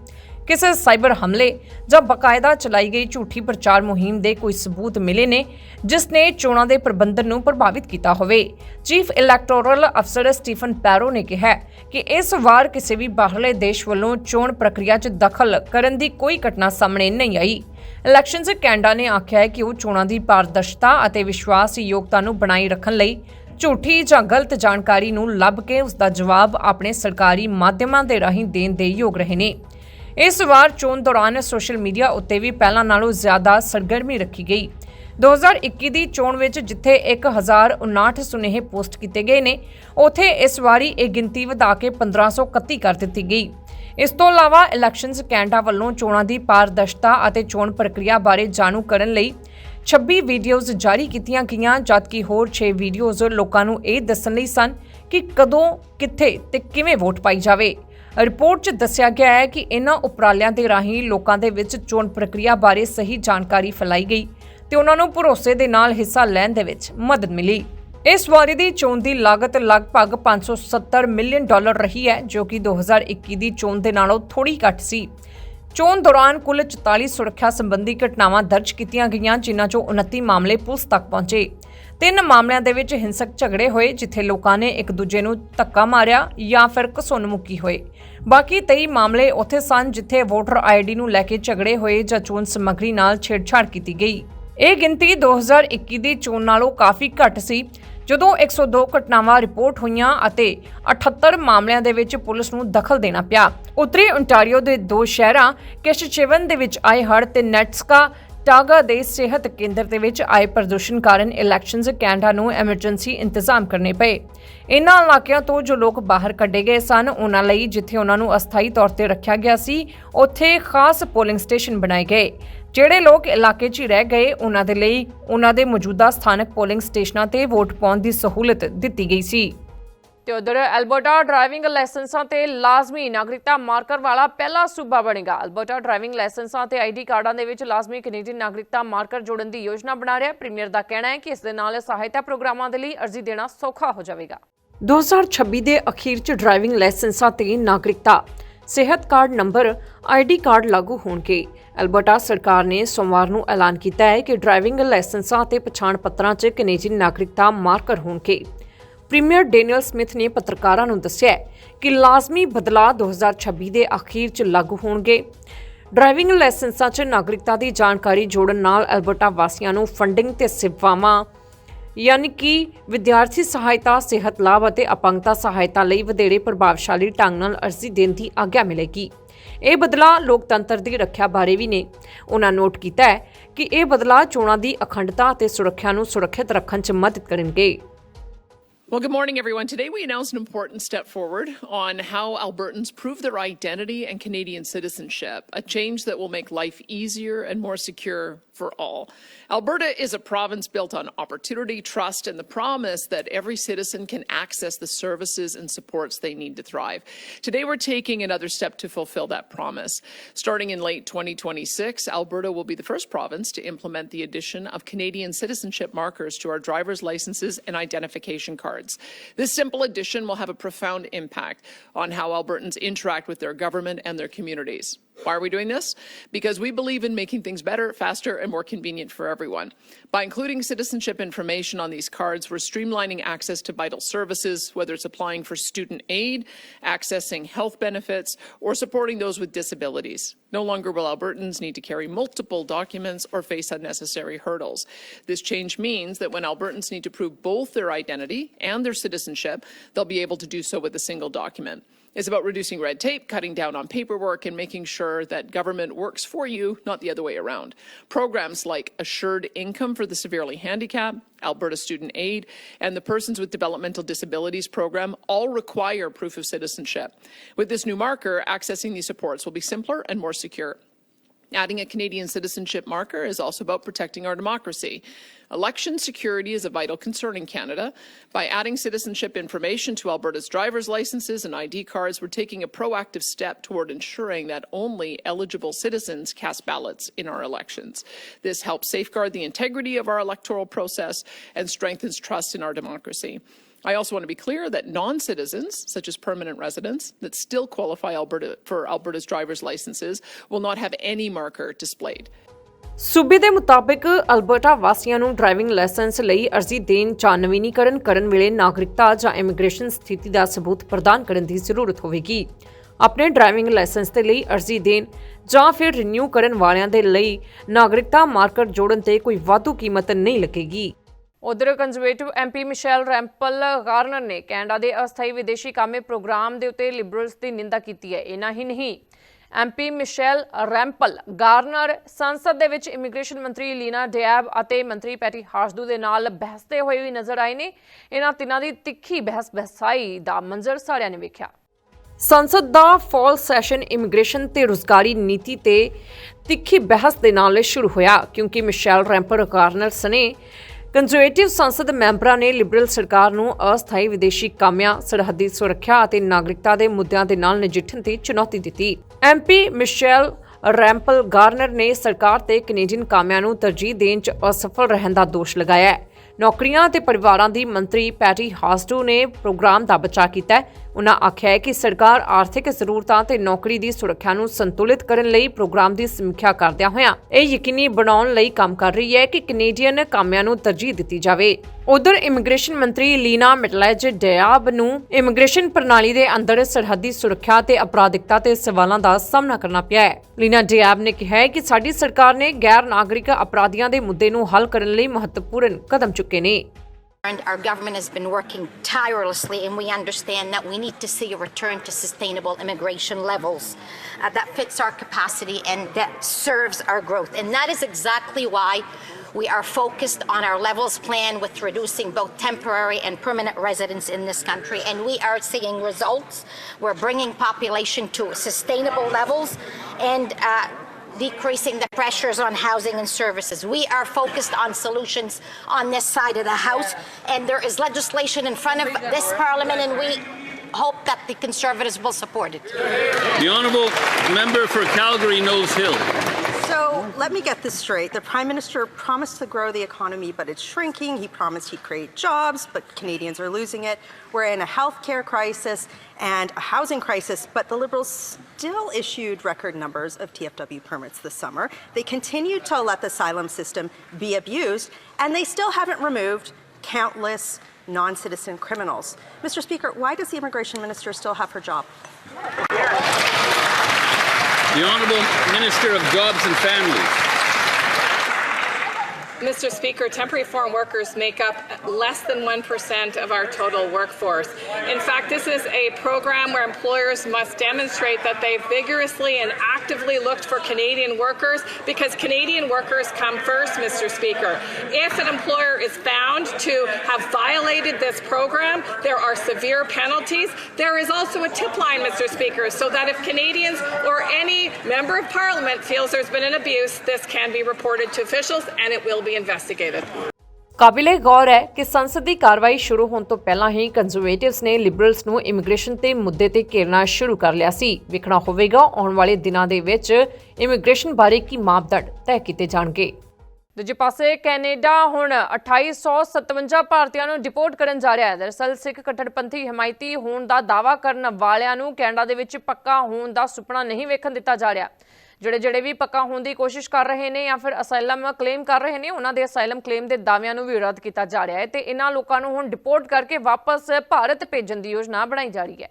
ਕਿਸੇ ਸਾਈਬਰ ਹਮਲੇ ਜਾਂ ਬਕਾਇਦਾ ਚਲਾਈ ਗਈ ਝੂਠੀ ਪ੍ਰਚਾਰ ਮੁਹਿੰਮ ਦੇ ਕੋਈ ਸਬੂਤ ਮਿਲੇ ਨੇ, ਜਿਸ ਨੇ ਚੋਣਾਂ ਦੇ ਪ੍ਰਬੰਧਨ ਨੂੰ ਪ੍ਰਭਾਵਿਤ ਕੀਤਾ ਹੋਵੇ। Chief electoral officer Stephen Perrault ਨੇ ਕਿਹਾ ਕਿ ਇਸ ਵਾਰ ਕਿਸੇ ਵੀ ਬਾਹਰਲੇ ਦੇਸ਼ ਵੱਲੋਂ ਚੋਣ ਪ੍ਰਕਿਰਿਆ 'ਚ ਦਖਲ ਕਰਨ ਦੀ ਕੋਈ ਘਟਨਾ ਸਾਹਮਣੇ ਨਹੀਂ ਆਈ। ਇਲੈਕਸ਼ਨਸ ਕੈਨੇਡਾ ਨੇ ਆਖਿਆ ਹੈ ਕਿ ਉਹ ਚੋਣਾਂ ਦੀ ਪਾਰਦਰਸ਼ਤਾ ਅਤੇ ਵਿਸ਼ਵਾਸਯੋਗਤਾ ਨੂੰ ਬਣਾਈ ਰੱਖਣ ਲਈ ਝੂਠੀ ਜਾਂ ਗਲਤ ਜਾਣਕਾਰੀ ਨੂੰ ਲੱਭ ਕੇ ਉਸ ਦਾ ਜਵਾਬ ਆਪਣੇ ਸਰਕਾਰੀ ਮਾਧਿਅਮਾਂ ਦੇ ਰਾਹੀਂ ਦੇਣ ਦੇ ਯੋਗ ਰਹੇ ਨੇ। ਇਸ ਵਾਰ ਚੋਣ ਦੌਰਾਨ ਸੋਸ਼ਲ ਮੀਡੀਆ ਉੱਤੇ ਵੀ ਪਹਿਲਾਂ ਨਾਲੋਂ ਜ਼ਿਆਦਾ ਸਰਗਰਮੀ ਰੱਖੀ ਗਈ। 2021 ਦੀ ਚੋਣ ਵਿੱਚ ਜਿੱਥੇ 1059 ਸੁਨੇਹੇ ਪੋਸਟ ਕੀਤੇ ਗਏ ਨੇ, ਉਥੇ ਇਸ ਵਾਰੀ ਇਹ ਗਿਣਤੀ ਵਧਾ ਕੇ 1531 ਕਰ ਦਿੱਤੀ ਗਈ। ਇਸ ਤੋਂ ਇਲਾਵਾ ਇਲੈਕਸ਼ਨਸ ਕੈਨੇਡਾ ਵੱਲੋਂ ਚੋਣਾਂ ਦੀ ਪਾਰਦਰਸ਼ਤਾ ਅਤੇ ਚੋਣ ਪ੍ਰਕਿਰਿਆ ਬਾਰੇ ਜਾਣੂ ਕਰਨ ਲਈ 26 ਵੀਡੀਓਜ਼ ਜਾਰੀ ਕੀਤੀਆਂ ਗਈਆਂ, ਜਦਕਿ ਹੋਰ 6 ਵੀਡੀਓਜ਼ ਲੋਕਾਂ ਨੂੰ ਇਹ ਦੱਸਣ ਲਈ ਸਨ ਕਿ ਕਦੋਂ, ਕਿੱਥੇ ਤੇ ਕਿਵੇਂ ਵੋਟ ਪਾਈ ਜਾਵੇ। ਰਿਪੋਰਟ 'ਚ ਦੱਸਿਆ ਗਿਆ ਹੈ ਕਿ ਇਹਨਾਂ ਉਪਰਾਲਿਆਂ ਦੇ ਰਾਹੀਂ ਲੋਕਾਂ ਦੇ ਵਿੱਚ ਚੋਣ ਪ੍ਰਕਿਰਿਆ ਬਾਰੇ ਸਹੀ ਜਾਣਕਾਰੀ ਫੈਲਾਈ ਗਈ ਤੇ ਉਹਨਾਂ ਨੂੰ ਭਰੋਸੇ ਦੇ ਨਾਲ ਹਿੱਸਾ ਲੈਣ ਦੇ ਵਿੱਚ ਮਦਦ ਮਿਲੀ। ਇਸ ਵਾਰੀ ਦੀ ਚੋਣ ਦੀ ਲਾਗਤ ਲਗਭਗ 570 ਮਿਲੀਅਨ ਡਾਲਰ ਰਹੀ ਹੈ, ਜੋ ਕਿ 2021 ਦੀ ਚੋਣ ਦੇ ਨਾਲੋਂ ਥੋੜੀ ਘੱਟ ਸੀ। ਚੋਣ ਦੌਰਾਨ ਕੁੱਲ 44 ਸੁਰੱਖਿਆ ਸੰਬੰਧੀ ਘਟਨਾਵਾਂ ਦਰਜ ਕੀਤੀਆਂ ਗਈਆਂ, ਜਿਨ੍ਹਾਂ 'ਚੋਂ 29 ਮਾਮਲੇ ਪੁਲਿਸ ਤੱਕ ਪਹੁੰਚੇ। ਤਿੰਨ ਮਾਮਲਿਆਂ ਦੇ ਵਿੱਚ ਹਿੰਸਕ ਝਗੜੇ ਹੋਏ, ਜਿੱਥੇ ਲੋਕਾਂ ਨੇ ਇੱਕ ਦੂਜੇ ਨੂੰ ਧੱਕਾ ਮਾਰਿਆ ਜਾਂ ਫਿਰ ਘਸੁੰਨਮੁਖੀ ਹੋਏ। ਬਾਕੀ 23 ਮਾਮਲੇ ਉੱਥੇ ਸਨ, ਜਿੱਥੇ ਵੋਟਰ ਆਈਡੀ ਨੂੰ ਲੈ ਕੇ ਝਗੜੇ ਹੋਏ ਜਾਂ ਚੋਣ ਸਮੱਗਰੀ ਨਾਲ ਛੇੜਛਾੜ ਕੀਤੀ ਗਈ। ਇਹ ਗਿਣਤੀ 2021 ਦੀ ਚੋਣ ਨਾਲੋਂ ਕਾਫੀ ਘੱਟ ਸੀ। ਜਦੋਂ 102 ਘਟਨਾਵਾਂ ਰਿਪੋਰਟ ਹੋਈਆਂ ਅਤੇ 78 ਮਾਮਲਿਆਂ ਦੇ ਵਿੱਚ ਪੁਲਿਸ ਨੂੰ ਦਖਲ ਦੇਣਾ ਪਿਆ, ਉੱਤਰੀ ਓਨਟਾਰੀਓ ਦੇ ਦੋ ਸ਼ਹਿਰਾਂ ਕਿਸ਼ਚੇਵਨ ਦੇ ਵਿੱਚ ਆਏ ਹੜ੍ਹ ਤੇ ਨੈਟਸਕਾ, ਟਾਗਾ ਦੇ ਸਿਹਤ ਕੇਂਦਰ ਦੇ ਵਿੱਚ ਆਏ ਪ੍ਰਦੂਸ਼ਣ ਕਾਰਨ ਇਲੈਕਸ਼ਨਜ਼ ਕੈਨੇਡਾ ਨੂੰ ਐਮਰਜੈਂਸੀ ਇੰਤਜ਼ਾਮ ਕਰਨੇ ਪਏ। ਇਨ੍ਹਾਂ ਇਲਾਕਿਆਂ ਤੋਂ ਜੋ ਲੋਕ ਬਾਹਰ ਕੱਢੇ ਗਏ ਸਨ ਉਹਨਾਂ ਲਈ ਜਿੱਥੇ ਉਹਨਾਂ ਨੂੰ ਅਸਥਾਈ ਤੌਰ ਤੇ ਰੱਖਿਆ ਗਿਆ ਸੀ, ਉੱਥੇ ਖਾਸ ਪੋਲਿੰਗ ਸਟੇਸ਼ਨ ਬਣਾਏ ਗਏ। ਜਿਹੜੇ ਲੋਕ ਇਲਾਕੇ 'ਚ ਹੀ ਰਹਿ ਗਏ ਉਹਨਾਂ ਦੇ ਲਈ ਉਹਨਾਂ ਦੇ ਮੌਜੂਦਾ ਸਥਾਨਕ ਪੋਲਿੰਗ ਸਟੇਸ਼ਨਾਂ ਤੇ ਵੋਟ ਪਾਉਣ ਦੀ ਸਹੂਲਤ ਦਿੱਤੀ ਗਈ ਸੀ। ਤੇ ਉਧਰ ਐਲਬਰਟਾ ਡਰਾਈਵਿੰਗ ਲਾਇਸੈਂਸਾਂ ਤੇ ਲਾਜ਼ਮੀ ਨਾਗਰਿਕਤਾ ਮਾਰਕਰ ਵਾਲਾ ਪਹਿਲਾ ਸੂਬਾ ਬਣੇਗਾ। ਐਲਬਰਟਾ ਡਰਾਈਵਿੰਗ ਲਾਇਸੈਂਸਾਂ ਤੇ ਆਈਡੀ ਕਾਰਡਾਂ ਦੇ ਵਿੱਚ ਲਾਜ਼ਮੀ ਕੈਨੇਡੀਅਨ ਨਾਗਰਿਕਤਾ ਮਾਰਕਰ ਜੋੜਨ ਦੀ ਯੋਜਨਾ ਬਣਾ ਰਿਹਾ। ਪ੍ਰੀਮੀਅਰ ਦਾ ਕਹਿਣਾ ਹੈ ਕਿ ਇਸ ਦੇ ਨਾਲ ਸਹਾਇਤਾ ਪ੍ਰੋਗਰਾਮਾਂ ਦੇ ਲਈ ਅਰਜ਼ੀ ਦੇਣਾ ਸੌਖਾ ਹੋ ਜਾਵੇਗਾ। 2026 ਦੇ ਅਖੀਰ 'ਚ ਡਰਾਈਵਿੰਗ ਲਾਇਸੈਂਸਾਂ ਤੇ ਨਾਗਰਿਕਤਾ। ਸਿਹਤ ਕਾਰਡ ਨੰਬਰ, ਆਈਡੀ ਕਾਰਡ ਲਾਗੂ ਹੋਣਗੇ। ਐਲਬਰਟਾ ਸਰਕਾਰ ਨੇ ਸੋਮਵਾਰ ਨੂੰ ਐਲਾਨ ਕੀਤਾ ਹੈ ਕਿ ਡਰਾਈਵਿੰਗ ਲਾਇਸੈਂਸਾਂ ਅਤੇ ਪਛਾਣ ਪੱਤਰਾਂ 'ਚ ਕੈਨੇਡੀਅਨ ਨਾਗਰਿਕਤਾ ਮਾਰਕਰ ਹੋਣਗੇ। ਪ੍ਰੀਮੀਅਰ ਡੈਨੀਅਲ ਸਮਿਥ ਨੇ ਪੱਤਰਕਾਰਾਂ ਨੂੰ ਦੱਸਿਆ ਕਿ ਲਾਜ਼ਮੀ ਬਦਲਾਅ 2026 ਦੇ ਅਖੀਰ 'ਚ ਲਾਗੂ ਹੋਣਗੇ। ਡਰਾਈਵਿੰਗ ਲਾਇਸੈਂਸਾਂ 'ਚ ਨਾਗਰਿਕਤਾ ਦੀ ਜਾਣਕਾਰੀ ਜੋੜਨ ਨਾਲ ਐਲਬਰਟਾ ਵਾਸੀਆਂ ਨੂੰ ਫੰਡਿੰਗ ਤੇ ਸੇਵਾਵਾਂ ਯਾਨੀ ਕਿ ਵਿਦਿਆਰਥੀ ਸਹਾਇਤਾ ਸਿਹਤ ਲਾਭ ਅਤੇ ਅਪੰਗਤਾ ਸਹਾਇਤਾ ਲਈ ਵਧੇਰੇ ਪ੍ਰਭਾਵਸ਼ਾਲੀ ਢੰਗ ਨਾਲ ਅਰਜ਼ੀ ਦੇਣ ਦੀ ਆਗਿਆ ਮਿਲੇਗੀ ਇਹ ਬਦਲਾਅ ਲੋਕਤੰਤਰ ਦੀ ਰੱਖਿਆ ਬਾਰੇ ਵੀ ਨੇ ਉਹਨਾਂ ਨੋਟ ਕੀਤਾ ਹੈ ਕਿ ਇਹ ਬਦਲਾਅ ਚੋਣਾਂ ਦੀ ਅਖੰਡਤਾ ਅਤੇ ਸੁਰੱਖਿਆ ਨੂੰ ਸੁਰੱਖਿਅਤ ਰੱਖਣ 'ਚ ਮਦਦ ਕਰਨਗੇ Well, good morning, everyone. Today we announced an important step forward on how Albertans prove their identity and Canadian citizenship, a change that will make life easier and more secure for all. Alberta is a province built on opportunity, trust, and the promise that every citizen can access the services and supports they need to thrive. Today we're taking another step to fulfill that promise. Starting in late 2026, Alberta will be the first province to implement the addition of Canadian citizenship markers to our driver's licenses and identification cards. This simple addition will have a profound impact on how Albertans interact with their government and their communities. Why are we doing this? Because we believe in making things better, faster, and more convenient for everyone. By including citizenship information on these cards, we're streamlining access to vital services, whether it's applying for student aid, accessing health benefits, or supporting those with disabilities. No longer will Albertans need to carry multiple documents or face unnecessary hurdles. This change means that when Albertans need to prove both their identity and their citizenship, they'll be able to do so with a single document. It's about reducing red tape, cutting down on paperwork, and making sure that government works for you, not the other way around. Programs like Assured Income for the Severely Handicapped, Alberta Student Aid, and the Persons with Developmental Disabilities program all require proof of citizenship. With this new marker, accessing these supports will be simpler and more secure. Adding a Canadian citizenship marker is also about protecting our democracy. Election security is a vital concern in Canada. By adding citizenship information to Alberta's driver's licenses and ID cards, we're taking a proactive step toward ensuring that only eligible citizens cast ballots in our elections. This helps safeguard the integrity of our electoral process and strengthens trust in our democracy. I also want to be clear that non-citizens, such as permanent residents, that still qualify Alberta for Alberta's driver's licenses will not have any marker displayed. ਸੂਬੇ ਦੇ ਮੁਤਾਬਿਕ Alberta ਵਾਸੀਆਂ ਨੂੰ driving licence ਲਈ ਅਰਜ਼ੀ ਦੇਣ ਜਾਂ ਨਵੀਨੀਕਰਨ ਕਰਨ ਵੇਲੇ ਨਾਗਰਿਕਤਾ ਜਾਂ ਇਮੀਗ੍ਰੇਸ਼ਨ ਸਥਿਤੀ ਦਾ ਸਬੂਤ ਪ੍ਰਦਾਨ ਕਰਨ ਦੀ ਜ਼ਰੂਰਤ ਹੋਵੇਗੀ ਆਪਣੇ ਡਰਾਈਵਿੰਗ ਲਾਇਸੈਂਸ ਦੇ ਲਈ ਅਰਜ਼ੀ ਦੇਣ ਜਾਂ ਫਿਰ ਰੀਨਿਊ ਕਰਨ ਵਾਲਿਆਂ ਦੇ ਲਈ ਨਾਗਰਿਕਤਾ ਮਾਰਕਰ ਜੋੜਨ ਤੇ ਕੋਈ ਵਾਧੂ ਕੀਮਤ ਨਹੀਂ ਲੱਗੇਗੀ ਉਧਰ conservative MP Michelle Rempel Garner ਨੇ ਕੈਨੇਡਾ ਦੇ ਅਸਥਾਈ ਵਿਦੇਸ਼ੀ ਕਾਮੇ ਪ੍ਰੋਗਰਾਮ ਦੇ ਉੱਤੇ ਲਿਬਰਲਸ ਦੀ ਨਿੰਦਾ ਕੀਤੀ ਹੈ। ਇਹਨਾਂ ਹੀ ਨਹੀਂ ਐਮਪੀ ਮਿਸ਼ੈਲ ਰੈਂਪਲ ਗਾਰਨਰ ਸੰਸਦ ਦੇ ਵਿੱਚ ਇਮੀਗ੍ਰੇਸ਼ਨ ਮੰਤਰੀ ਲੀਨਾ ਡੈਬ ਅਤੇ ਮੰਤਰੀ ਪੈਟੀ ਹਾਸਦੂ ਦੇ ਨਾਲ ਬਹਿਸਤੇ ਹੋਏ ਵੀ ਨਜ਼ਰ ਆਏ ਨੇ। ਇਹਨਾਂ ਤਿੰਨਾਂ ਦੀ ਤਿੱਖੀ ਬਹਿਸ ਬਹਿਸਾਈ ਦਾ ਮੰਜ਼ਰ ਸਾਰਿਆਂ ਨੇ ਵੇਖਿਆ। ਸੰਸਦ ਦਾ ਫਾਲ ਸੈਸ਼ਨ ਇਮੀਗ੍ਰੇਸ਼ਨ ਤੇ ਰੁਜ਼ਗਾਰੀ ਨੀਤੀ ਤੇ ਤਿੱਖੀ ਬਹਿਸ ਦੇ ਨਾਲ ਸ਼ੁਰੂ ਹੋਇਆ, ਕਿਉਂਕਿ ਮਿਸ਼ੈਲ ਰੈਂਪਰ ਗਾਰਨਰ ਸਨੇ ਕੰਜ਼ਰਵੇਟਿਵ ਸੰਸਦ ਮੈਂਬਰਾਂ ਨੇ ਲਿਬਰਲ ਸਰਕਾਰ ਨੂੰ ਅਸਥਾਈ ਵਿਦੇਸ਼ੀ ਕਾਮਿਆਂ, ਸਰਹੱਦੀ ਸੁਰੱਖਿਆ ਅਤੇ ਨਾਗਰਿਕਤਾ ਦੇ ਮੁੱਦਿਆਂ ਦੇ ਨਾਲ ਨਜਿੱਠਣ ਦੀ ਚੁਣੌਤੀ ਦਿੱਤੀ। ਐਮਪੀ ਮਿਸ਼ੈਲ ਰੈਂਪਲ ਗਾਰਨਰ ਨੇ ਸਰਕਾਰ ਤੇ ਕੈਨੇਡੀਅਨ ਕਾਮਿਆਂ ਨੂੰ ਤਰਜੀਹ ਦੇਣ 'ਚ ਅਸਫਲ ਰਹਿਣ ਦਾ ਦੋਸ਼ ਲਗਾਇਆ ਹੈ। ਨੌਕਰੀਆਂ ਤੇ ਪਰਿਵਾਰਾਂ ਦੀ ਮੰਤਰੀ ਪੈਟੀ ਹਾਸਟੂ ਨੇ ਪ੍ਰੋਗਰਾਮ ਦਾ ਬਚਾਅ ਕੀਤਾ ਉਨ੍ਹਾਂ ਆਖਿਆ ਕਿ ਸਰਕਾਰ ਆਰਥਿਕ ਜ਼ਰੂਰਤਾਂ ਤੇ ਨੌਕਰੀ ਦੀ ਸੁਰੱਖਿਆ ਨੂੰ ਸੰਤੁਲਿਤ ਕਰਨ ਲਈ ਪ੍ਰੋਗਰਾਮ ਦੀ ਸਮੀਖਿਆ ਕਰਦਿਆਂ ਹੋਇਆਂ ਇਹ ਯਕੀਨੀ ਬਣਾਉਣ ਲਈ ਕੰਮ ਕਰ ਰਹੀ ਹੈ ਕਿ ਕੈਨੇਡੀਅਨ ਕਾਮਿਆਂ ਨੂੰ ਤਰਜੀਹ ਦਿੱਤੀ ਜਾਵੇ। ਉਧਰ ਇਮੀਗ੍ਰੇਸ਼ਨ ਮੰਤਰੀ ਲੀਨਾ ਮਿਟਲੈਜ ਡਿਆਬ ਨੂੰ ਇਮੀਗ੍ਰੇਸ਼ਨ ਪ੍ਰਣਾਲੀ ਦੇ ਅੰਦਰ ਸਰਹੱਦੀ ਸੁਰੱਖਿਆ ਤੇ ਅਪਰਾਧਿਕਤਾ ਤੇ ਸਵਾਲਾਂ ਦਾ ਸਾਹਮਣਾ ਕਰਨਾ ਪਿਆ ਹੈ। ਲੀਨਾ ਡਿਆਬ ਨੇ ਕਿਹਾ ਹੈ ਕਿ ਸਾਡੀ ਸਰਕਾਰ ਨੇ ਗੈਰ ਨਾਗਰਿਕ ਅਪਰਾਧੀਆਂ ਦੇ ਮੁੱਦੇ ਨੂੰ ਹੱਲ ਕਰਨ ਲਈ ਮਹੱਤਵਪੂਰਨ ਕਦਮ ਚੁੱਕੇ ਨੇ। Our government has been working tirelessly, and we understand that we need to see a return to sustainable immigration levels uh, that fits our capacity and that serves our growth. And that is exactly why we are focused on our levels plan with reducing both temporary and permanent residents in this country. And we are seeing results. We're bringing population to sustainable levels and uh, decreasing the pressures on housing and services. We are focused on solutions on this side of the House, and there is legislation in front of this Parliament, and we hope that the Conservatives will support it. The honourable member for Calgary Knowles Hill. Let me get this straight. The Prime Minister promised to grow the economy, but it's shrinking. He promised he'd create jobs, but Canadians are losing it. We're in a healthcare crisis and a housing crisis, but the Liberals still issued record numbers of TFW permits this summer. They continue to let the asylum system be abused, and they still haven't removed countless non citizen criminals. Mr. Speaker, why does the Immigration Minister still have her job? The honourable Minister of Jobs and Families. Mr. Speaker, temporary foreign workers make up less than 1% of our total workforce. In fact, this is a program where employers must demonstrate that they vigorously and actively looked for Canadian workers because Canadian workers come first, Mr. Speaker. If an employer is found to have violated this program, there are severe penalties. There is also a tip line, Mr. Speaker, so that if Canadians or any member of parliament feels there's been an abuse, this can be reported to officials and it will be investigated. ਕਾਬਿਲੇ ਗੌਰ ਹੈ ਕਿ ਸੰਸਦ ਦੀ ਕਾਰਵਾਈ ਸ਼ੁਰੂ ਹੋਣ ਤੋਂ ਪਹਿਲਾਂ ਹੀ ਕੰਜ਼ਰਵੇਟਿਵਸ ਨੇ ਲਿਬਰਲਸ ਨੂੰ ਇਮੀਗ੍ਰੇਸ਼ਨ ਤੇ ਮੁੱਦੇ ਤੇ ਘੇਰਨਾ ਸ਼ੁਰੂ ਕਰ ਲਿਆ ਸੀ। ਵੇਖਣਾ ਹੋਵੇਗਾ ਆਉਣ ਵਾਲੇ ਦਿਨਾਂ ਦੇ ਵਿੱਚ ਇਮੀਗ੍ਰੇਸ਼ਨ ਬਾਰੇ ਕੀ ਮਾਪਦੰਡ ਤੈਅ ਕੀਤੇ ਜਾਣਗੇ। ਦੂਜੇ ਪਾਸੇ ਕੈਨੇਡਾ ਹੁਣ 2857 ਭਾਰਤੀਆਂ ਨੂੰ ਡਿਪੋਰਟ ਕਰਨ ਜਾ ਰਿਹਾ ਹੈ। ਦਰਅਸਲ ਸਿੱਖ ਕੱਟੜਪੰਥੀ ਹਮਾਇਤੀ ਹੋਣ ਦਾ ਦਾਅਵਾ ਕਰਨ ਵਾਲਿਆਂ ਨੂੰ ਕੈਨੇਡਾ ਦੇ ਵਿੱਚ ਪੱਕਾ ਹੋਣ ਦਾ ਸੁਪਨਾ ਨਹੀਂ ਵੇਖਣ ਦਿੱਤਾ ਜਾ ਰਿਹਾ। ਜਿਹੜੇ ਜਿਹੜੇ ਵੀ ਪੱਕਾ ਹੋਣ ਦੀ ਕੋਸ਼ਿਸ਼ ਕਰ ਰਹੇ ਨੇ ਜਾਂ ਫਿਰ ਅਸਾਈਲਮ ਕਲੇਮ ਕਰ ਰਹੇ ਨੇ, ਉਹਨਾਂ ਦੇ ਅਸਾਈਲਮ ਕਲੇਮ ਦੇ ਦਾਅਵਿਆਂ ਨੂੰ ਵੀ ਰੱਦ ਕੀਤਾ ਜਾ ਰਿਹਾ ਹੈ ਤੇ ਇਹਨਾਂ ਲੋਕਾਂ ਨੂੰ ਹੁਣ ਡਿਪੋਰਟ ਕਰਕੇ ਵਾਪਸ ਭਾਰਤ ਭੇਜਣ ਦੀ ਯੋਜਨਾ ਬਣਾਈ ਜਾ ਰਹੀ ਹੈ।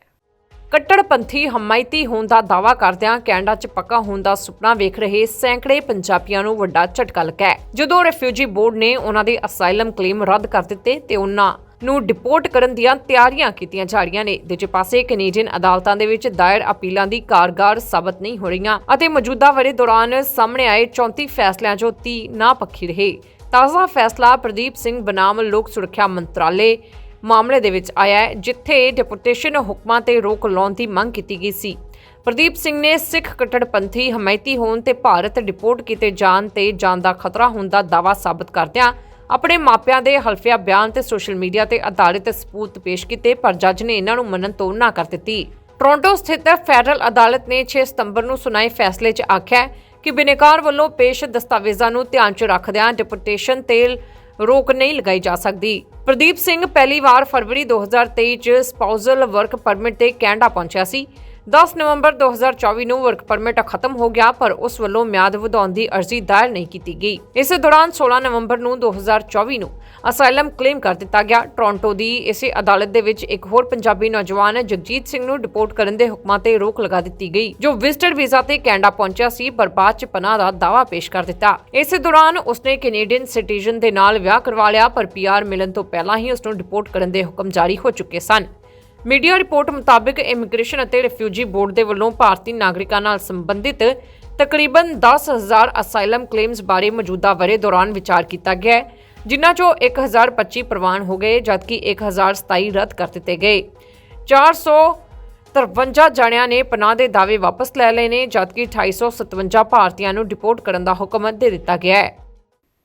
ਕੱਟੜਪੰਥੀ ਹਮਾਇਤੀ ਹੋਣ ਦਾ ਦਾਅਵਾ ਕਰਦਿਆਂ ਕੈਨੇਡਾ 'ਚ ਪੱਕਾ ਹੋਣ ਦਾ ਸੁਪਨਾ ਵੇਖ ਰਹੇ ਸੈਂਕੜੇ ਪੰਜਾਬੀਆਂ ਨੂੰ ਵੱਡਾ ਝਟਕਾ ਲੱਗਾ ਜਦੋਂ ਰਿਫਿਊਜੀ ਬੋਰਡ ਨੇ ਉਹਨਾਂ ਦੇ ਅਸਾਈਲਮ ਕਲੇਮ ਰੱਦ ਕਰ ਦਿੱਤੇ ਤੇ ਉਹਨਾਂ ਨੂੰ ਡਿਪੋਰਟ ਕਰਨ ਦੀਆਂ ਤਿਆਰੀਆਂ ਕੀਤੀਆਂ ਜਾ ਰਹੀਆਂ ਨੇ। ਦੂਜੇ ਪਾਸੇ ਕੈਨੇਡੀਅਨ ਅਦਾਲਤਾਂ ਦੇ ਵਿੱਚ ਦਾਇਰ ਅਪੀਲਾਂ ਦੀ ਕਾਰਗਰ ਸਾਬਤ ਨਹੀਂ ਹੋ ਰਹੀਆਂ ਅਤੇ ਮੌਜੂਦਾ ਵਰੇ ਦੌਰਾਨ ਸਾਹਮਣੇ ਆਏ 34 ਫੈਸਲਿਆਂ 'ਚੋਂ 30 ਨਾ ਪੱਖੀ ਰਹੇ। ਤਾਜ਼ਾ ਫੈਸਲਾ ਪ੍ਰਦੀਪ ਸਿੰਘ ਬਨਾਮ ਲੋਕ ਸੁਰੱਖਿਆ ਮੰਤਰਾਲੇ ਮਾਮਲੇ ਦੇ ਵਿੱਚ ਆਇਆ ਹੈ, ਜਿੱਥੇ ਡਿਪੂਟੇਸ਼ਨ ਹੁਕਮਾਂ ਤੇ ਰੋਕ ਲਾਉਣ ਦੀ ਮੰਗ ਕੀਤੀ ਗਈ ਸੀ। ਪ੍ਰਦੀਪ ਸਿੰਘ ਨੇ ਸਿੱਖ ਕੱਟੜਪੰਥੀ ਹਮਾਇਤੀ ਹੋਣ ਤੇ ਭਾਰਤ ਡਿਪੋਰਟ ਕੀਤੇ ਜਾਣ ਤੇ ਜਾਨ ਦਾ ਖਤਰਾ ਹੋਣ ਦਾ ਦਾਅਵਾ ਸਾਬਤ ਕਰਦਿਆਂ ਆਪਣੇ ਮਾਪਿਆਂ ਦੇ ਹਲਫੀਆ ਬਿਆਨ ਤੇ ਸੋਸ਼ਲ ਮੀਡੀਆ ਤੇ ਆਧਾਰਿਤ ਸਬੂਤ ਪੇਸ਼ ਕੀਤੇ, ਪਰ ਜੱਜ ਨੇ ਇਹਨਾਂ ਨੂੰ ਮੰਨਣ ਤੋਂ ਨਾ ਕਰ ਦਿੱਤੀ। ਟੋਰਾਂਟੋ ਸਥਿਤ ਫੈਡਰਲ ਅਦਾਲਤ ਨੇ 6 ਸਤੰਬਰ ਨੂੰ ਸੁਣਾਏ ਫੈਸਲੇ 'ਚ ਆਖਿਆ ਕਿ ਬਿਨੇਕਾਰ ਵੱਲੋਂ ਪੇਸ਼ ਦਸਤਾਵੇਜ਼ਾਂ ਨੂੰ ਧਿਆਨ 'ਚ ਰੱਖਦਿਆਂ ਡਿਪੋਰਟੇਸ਼ਨ ਤੇ ਰੋਕ ਨਹੀਂ ਲਗਾਈ ਜਾ ਸਕਦੀ। ਪ੍ਰਦੀਪ ਸਿੰਘ ਪਹਿਲੀ ਵਾਰ ਫਰਵਰੀ 2023 ਚ ਸਪਾਊਸਲ ਵਰਕ ਪਰਮਿਟ ਤੇ ਕੈਨੇਡਾ ਪਹੁੰਚਿਆ ਸੀ। 10 ਨਵੰਬਰ 2024 ਨੂੰ ਵਰਕ ਪਰਮਿਟ ਖਤਮ ਹੋ ਗਿਆ, ਪਰ ਉਸ ਵੱਲੋਂ ਮਿਆਦ ਵਧਾਉਣ ਦੀ ਅਰਜ਼ੀ ਦਾਇਰ ਨਹੀਂ ਕੀਤੀ ਗਈ। ਇਸੇ ਦੌਰਾਨ 16 ਨਵੰਬਰ ਨੂੰ 2024 ਨੂੰ ਅਸਾਈਲਮ ਕਲੇਮ ਕਰ ਦਿੱਤਾ ਗਿਆ। ਟੋਰਾਂਟੋ ਦੀ ਇਸੇ ਅਦਾਲਤ ਦੇ ਵਿੱਚ ਇੱਕ ਹੋਰ ਪੰਜਾਬੀ ਨੌਜਵਾਨ ਜਗਜੀਤ ਸਿੰਘ ਨੂੰ ਡਿਪੋਰਟ ਕਰਨ ਦੇ ਹੁਕਮਾਂ ਤੇ ਰੋਕ ਲਗਾ ਦਿੱਤੀ ਗਈ, ਜੋ ਵਿਜ਼ਟਰ ਵੀਜ਼ਾ ਤੇ ਕੈਨੇਡਾ ਪਹੁੰਚਿਆ ਸੀ, ਪਰ ਬਾਅਦ ਚ ਪਨਾਹ ਦਾ ਦਾਅਵਾ ਪੇਸ਼ ਕਰ ਦਿੱਤਾ। ਇਸੇ ਦੌਰਾਨ ਉਸਨੇ ਕੈਨੇਡੀਅਨ ਸਿਟੀਜ਼ਨ ਦੇ ਨਾਲ ਵਿਆਹ ਕਰਵਾ ਲਿਆ, ਪਰ ਪੀਆਰ ਮਿਲਣ ਤੋਂ ਪਹਿਲਾਂ ਹੀ ਉਸ ਨੂੰ ਡਿਪੋਰਟ ਕਰਨ ਦੇ ਹੁਕਮ ਜਾਰੀ ਹੋ ਚੁੱਕੇ ਸਨ। ਮੀਡੀਆ ਰਿਪੋਰਟ ਮੁਤਾਬਕ ਇਮੀਗ੍ਰੇਸ਼ਨ ਅਤੇ ਰਿਫਿਊਜੀ ਬੋਰਡ ਦੇ ਵੱਲੋਂ ਭਾਰਤੀ ਨਾਗਰਿਕਾਂ ਨਾਲ ਸੰਬੰਧਿਤ ਤਕਰੀਬਨ 10000 ਅਸਾਈਲਮ ਕਲੇਮਸ ਬਾਰੇ ਮੌਜੂਦਾ ਵਰੇ ਦੌਰਾਨ ਵਿਚਾਰ ਕੀਤਾ ਗਿਆ ਹੈ, ਜਿਨ੍ਹਾਂ ਚੋਂ 1025 ਪ੍ਰਵਾਨ ਹੋ ਗਏ, ਜਦਕਿ 1027 ਰੱਦ ਕਰ ਦਿੱਤੇ ਗਏ। 453 ਜਣਿਆਂ ਨੇ ਪਨਾਹ ਦੇ ਦਾਅਵੇ ਵਾਪਸ ਲੈ ਲਏ ਨੇ, ਜਦਕਿ 2857 ਭਾਰਤੀਆਂ ਨੂੰ ਡਿਪੋਰਟ ਕਰਨ ਦਾ ਹੁਕਮ ਦੇ ਦਿੱਤਾ ਗਿਆ ਹੈ।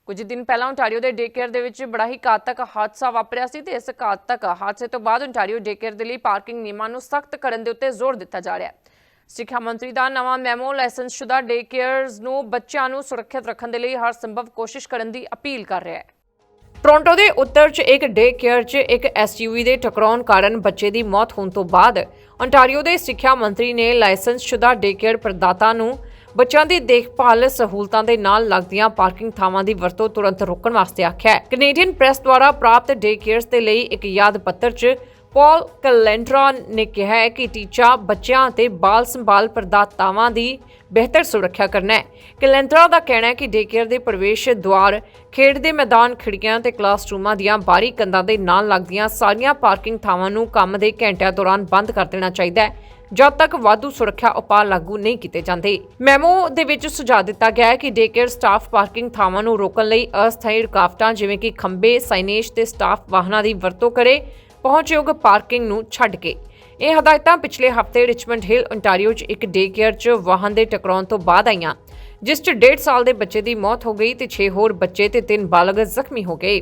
ਕੁਝ ਦਿਨ ਪਹਿਲਾਂ ਓਨਟਾਰੀਓ ਦੇ ਡੇਕੇਅਰ ਦੇ ਵਿੱਚ ਬੜਾ ਹੀ ਘਾਤਕ ਹਾਦਸਾ ਵਾਪਰਿਆ ਸੀ ਤੇ ਇਸ ਘਾਤਕ ਹਾਦਸੇ ਤੋਂ ਬਾਅਦ ਓਨਟਾਰੀਓ ਡੇਕੇਅਰ ਦੇ ਲਈ ਪਾਰਕਿੰਗ ਨਿਯਮਾਂ ਨੂੰ ਸਖਤ ਕਰਨ ਦੇ ਉੱਤੇ ਜ਼ੋਰ ਦਿੱਤਾ ਜਾ ਰਿਹਾ ਹੈ। ਸਿੱਖਿਆ ਮੰਤਰੀ ਦਾ ਨਵਾਂ ਮੈਮੋ ਲਾਇਸੈਂਸਸ਼ੁਦਾ ਡੇਕੇਅਰਸ ਨੂੰ ਬੱਚਿਆਂ ਨੂੰ ਸੁਰੱਖਿਅਤ ਰੱਖਣ ਦੇ ਲਈ ਹਰ ਸੰਭਵ ਕੋਸ਼ਿਸ਼ ਕਰਨ ਦੀ ਅਪੀਲ ਕਰ ਰਿਹਾ ਹੈ। ਟੋਰਾਂਟੋ ਦੇ ਉੱਤਰ 'ਚ ਇੱਕ ਡੇ ਕੇਅਰ 'ਚ ਇੱਕ ਐਸਯੂਵੀ ਦੇ ਟਕਰਾਉਣ ਕਾਰਨ ਬੱਚੇ ਦੀ ਮੌਤ ਹੋਣ ਤੋਂ ਬਾਅਦ ਓਨਟਾਰੀਓ ਦੇ ਸਿੱਖਿਆ ਮੰਤਰੀ ਨੇ ਲਾਇਸੈਂਸਸ਼ੁਦਾ ਡੇ ਕੇਅਰ ਪ੍ਰਦਾਤਾ ਨੂੰ ਬੱਚਿਆਂ ਦੀ ਦੇਖਭਾਲ ਸਹੂਲਤਾਂ ਦੇ ਨਾਲ ਲੱਗਦੀਆਂ ਪਾਰਕਿੰਗ ਥਾਵਾਂ ਦੀ ਵਰਤੋਂ ਤੁਰੰਤ ਰੋਕਣ ਵਾਸਤੇ ਆਖਿਆ ਹੈ। ਕੈਨੇਡੀਅਨ ਪ੍ਰੈਸ ਦੁਆਰਾ ਪ੍ਰਾਪਤ ਡੇ ਕੇਅਰਸ ਦੇ ਲਈ ਇੱਕ ਯਾਦ ਪੱਤਰ 'ਚ ਪੌਲ ਕੈਲੈਂਡਰਾ ਨੇ ਕਿਹਾ ਹੈ ਕਿ ਟੀਚਾ ਬੱਚਿਆਂ ਅਤੇ ਬਾਲ ਸੰਭਾਲ ਪ੍ਰਦਾਤਾਵਾਂ ਦੀ ਬਿਹਤਰ ਸੁਰੱਖਿਆ ਕਰਨਾ ਹੈ। ਕੈਲੈਂਡਰਾ ਦਾ ਕਹਿਣਾ ਹੈ ਕਿ ਡੇਕੇਅਰ ਦੇ ਪ੍ਰਵੇਸ਼ ਦੁਆਰ, ਖੇਡ ਦੇ ਮੈਦਾਨ, ਖਿੜਕੀਆਂ ਤੇ ਕਲਾਸਰੂਮਾਂ ਦੀਆਂ ਬਾਹਰੀ ਕੰਧਾਂ ਦੇ ਨਾਲ ਲੱਗਦੀਆਂ ਸਾਰੀਆਂ ਪਾਰਕਿੰਗ ਥਾਵਾਂ ਨੂੰ ਕੰਮ ਦੇ ਘੰਟਿਆਂ ਦੌਰਾਨ ਬੰਦ ਕਰ ਦੇਣਾ ਚਾਹੀਦਾ ਹੈ। ਜਦ ਤੱਕ ਵਾਧੂ ਸੁਰੱਖਿਆ ਉਪਾਅ ਲਾਗੂ ਨਹੀਂ ਕੀਤੇ ਜਾਂਦੇ। ਮੈਮੋ ਦੇ ਵਿੱਚ ਸੁਝਾਅ ਦਿੱਤਾ ਗਿਆ ਹੈ ਕਿ ਡੇਕੇਅਰ ਸਟਾਫ ਪਾਰਕਿੰਗ ਥਾਵਾਂ ਨੂੰ ਰੋਕਣ ਲਈ ਅਸਥਾਈ ਰੁਕਾਵਟਾਂ ਜਿਵੇਂ ਕਿ ਖੰਭੇ ਸਾਈਨੇਜ ਤੇ ਸਟਾਫ ਵਾਹਨਾਂ ਦੀ ਵਰਤੋਂ ਕਰੇ, ਪਹੁੰਚਯੋਗ ਪਾਰਕਿੰਗ ਨੂੰ ਛੱਡ ਕੇ। ਇਹ ਹਦਾਇਤਾਂ ਪਿਛਲੇ ਹਫ਼ਤੇ ਰਿਚਮੰਡ ਹਿਲ ਓਨਟਾਰੀਓ 'ਚ ਇੱਕ ਡੇਕੇਅਰ 'ਚ ਵਾਹਨ ਦੇ ਟਕਰਾਉਣ ਤੋਂ ਬਾਅਦ ਆਈਆਂ। ਜਿਸ 'ਚ 1.5 ਸਾਲ ਦੇ ਬੱਚੇ ਦੀ ਮੌਤ ਹੋ ਗਈ ਤੇ 6 ਹੋਰ ਬੱਚੇ ਤੇ 3 ਬਾਲਗ ਜ਼ਖਮੀ ਹੋ ਗਏ।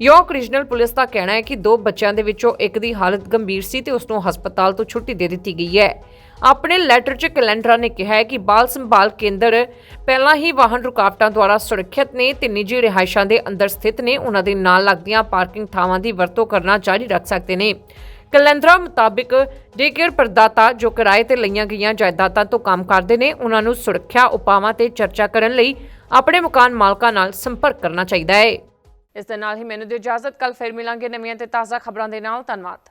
ਯੋਰਕ ਰੀਜਨਲ ਪੁਲਿਸ ਦਾ ਕਹਿਣਾ ਹੈ ਕਿ ਦੋ ਬੱਚਿਆਂ ਦੇ ਵਿੱਚੋਂ ਇੱਕ ਦੀ ਹਾਲਤ ਗੰਭੀਰ ਸੀ ਤੇ ਉਸ ਨੂੰ ਹਸਪਤਾਲ ਤੋਂ ਛੁੱਟੀ ਦੇ ਦਿੱਤੀ ਗਈ ਹੈ। ਆਪਣੇ ਲੈਟਰ 'ਚ ਕੈਲੰਡਰਾ ਨੇ ਕਿਹਾ ਹੈ ਕਿ ਬਾਲ ਸੰਭਾਲ ਕੇਂਦਰ ਪਹਿਲਾਂ ਹੀ ਵਾਹਨ ਰੁਕਾਵਟਾਂ ਦੁਆਰਾ ਸੁਰੱਖਿਅਤ ਨੇ ਤੇ ਨਿੱਜੀ ਰਿਹਾਇਸ਼ਾਂ ਦੇ ਅੰਦਰ ਸਥਿਤ ਨੇ। ਉਹਨਾਂ ਦੇ ਨਾਲ ਲੱਗਦੀਆਂ ਪਾਰਕਿੰਗ ਥਾਵਾਂ ਦੀ ਵਰਤੋਂ ਕਰਨਾ ਜਾਰੀ ਰੱਖ ਸਕਦੇ ਨੇ। ਕੈਲੰਡਰਾ ਮੁਤਾਬਿਕ ਡੇਕੇਅਰ ਪ੍ਰਦਾਤਾ ਜੋ ਕਿਰਾਏ ਤੇ ਲਈਆਂ ਗਈਆਂ ਜਾਇਦਾਦਾਂ ਤੋਂ ਕੰਮ ਕਰਦੇ ਨੇ, ਉਹਨਾਂ ਨੂੰ ਸੁਰੱਖਿਆ ਉਪਾਵਾਂ ਤੇ ਚਰਚਾ ਕਰਨ ਲਈ ਆਪਣੇ ਮਕਾਨ ਮਾਲਕਾਂ ਨਾਲ ਸੰਪਰਕ ਕਰਨਾ ਚਾਹੀਦਾ ਹੈ। ਇਸ ਦੇ ਨਾਲ ਹੀ ਮੈਨੂੰ ਦਿਓ ਇਜਾਜ਼ਤ। ਕੱਲ ਫਿਰ ਮਿਲਾਂਗੇ ਨਵੀਆਂ ਤੇ ਤਾਜ਼ਾ ਖਬਰਾਂ ਦੇ ਨਾਲ। ਧੰਨਵਾਦ।